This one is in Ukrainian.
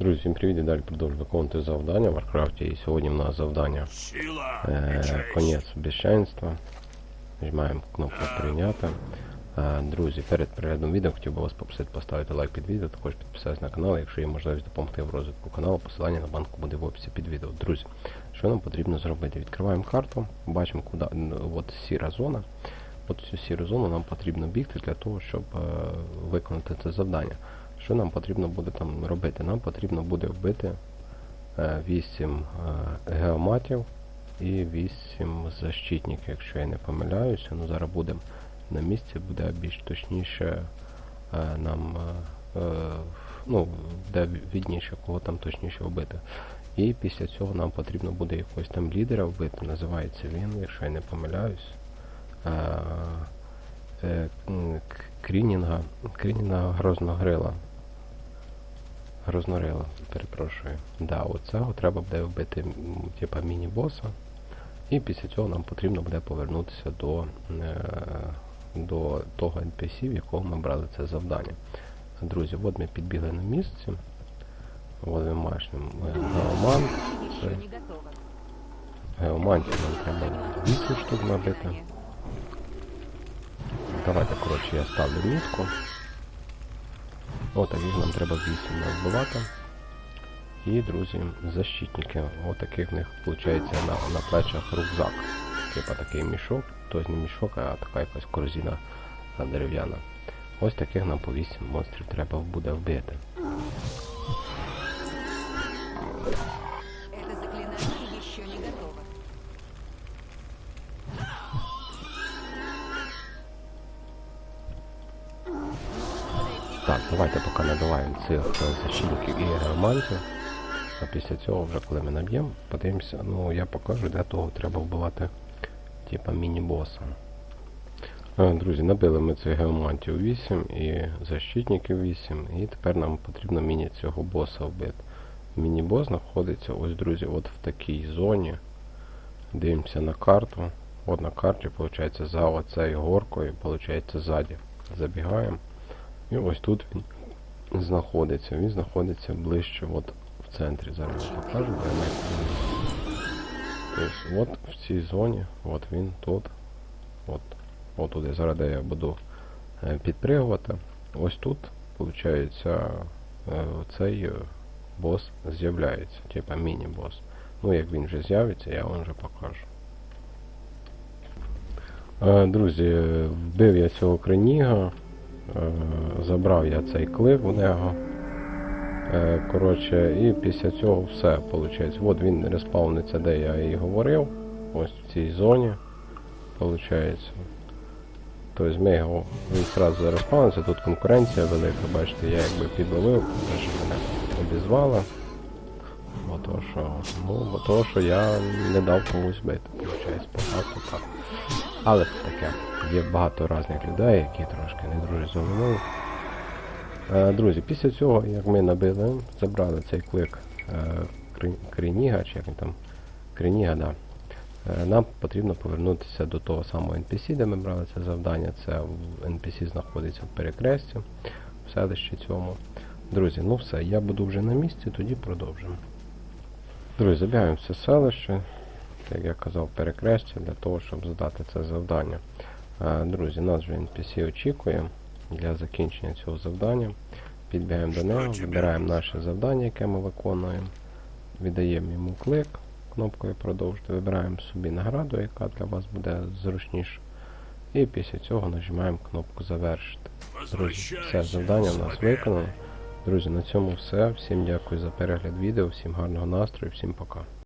Друзі, всім привіт далі продовжую виконувати завдання в Варкрафті. І сьогодні в нас завдання е, конець безчинства. Нажимаємо кнопку прийняти. Е, друзі, перед переглядом відео хотів би вас попросити поставити лайк під відео, також підписатися на канал, якщо є можливість допомогти в розвитку каналу, посилання на банку буде в описі під відео. Друзі, що нам потрібно зробити? Відкриваємо карту, бачимо, куди от сіра зона. От цю сіру зону нам потрібно бігти для того, щоб е, виконати це завдання. Що нам потрібно буде там робити? Нам потрібно буде вбити е, 8 е, геоматів і 8 защитників, якщо я не помиляюся. Ну зараз будемо на місці, буде більш точніше е, нам е, е, ну, буде відніше, кого там точніше вбити. І після цього нам потрібно буде якогось там лідера вбити, називається він, якщо я не помиляюсь. Е, е, Крінінга, Крінінга Грозногрила. Грознорила, перепрошую. Да, оцього треба буде вбити типа міні-боса. І після цього нам потрібно буде повернутися до, е, до того NPC, в якого ми брали це завдання. Друзі, от ми підбігли на місце. От ми бачимо е, геоман. Геомантів нам треба 8 штук набити. Давайте, коротше, я ставлю мітку. Отаких нам треба 8 вбивати. І, друзі, защитники. Отаких в них виходить на, на плечах рюкзак. Типа такий мішок, тобто не мішок, а така якась корзина дерев'яна. Ось таких нам по 8 монстрів треба буде вбити. Так, давайте поки набиваємо цих е, защитників і геомантів. А після цього, вже коли ми наб'ємо, подивимося, ну я покажу, для того треба вбивати типа міні-боса. Е, Друзі, набили ми цих геомантів 8 і защитників 8, і тепер нам потрібно міні цього боса вбити. Міні-бос знаходиться, ось, друзі, от в такій зоні. Дивимося на карту. От на карті, виходить, за оцею горкою, виходить, ззаді. Забігаємо. І ось тут він знаходиться. Він знаходиться ближче от в центрі. Зараз я покажу, де. Тобто от в цій зоні, от він тут. От, от туди. Зараз де я буду е, підпригувати. Ось тут, виходить, е, цей е, бос з'являється. Типа міні-бос. Ну, як він вже з'явиться, я вам вже покажу. Друзі, вбив я цього креніга. Е, Забрав я цей клик у нього. Е, Коротше, і після цього все виходить. От він респауниться, де я і говорив. Ось в цій зоні. Виходить. Тобто ми його він одразу зареспауниться, тут конкуренція велика, бачите, я якби підловив, що мене обізвали. Бо то, що, ну, бо то, що я не дав комусь бити, виходить, по факту так. Але це таке. Є багато різних людей, які трошки не дружать зі мною. Е, Друзі, після цього, як ми набили, забрали цей клик е, Крініга, чи як він там, Крініга, да. Е, Нам потрібно повернутися до того самого NPC, де ми брали це завдання. Це NPC знаходиться в перекресті, в селищі цьому. Друзі, ну все, я буду вже на місці, тоді продовжимо. Друзі, забігаємо в це селище, як я казав, перекрестя для того, щоб здати це завдання. Е, Друзі, нас вже NPC очікує для закінчення цього завдання. Підбігаємо до нього, вибираємо наше завдання, яке ми виконуємо. Віддаємо йому клик кнопкою продовжити. Вибираємо собі награду, яка для вас буде зручніше. І після цього нажимаємо кнопку завершити. Друзі, все завдання у нас виконано. Друзі, на цьому все. Всім дякую за перегляд відео, всім гарного настрою, всім пока.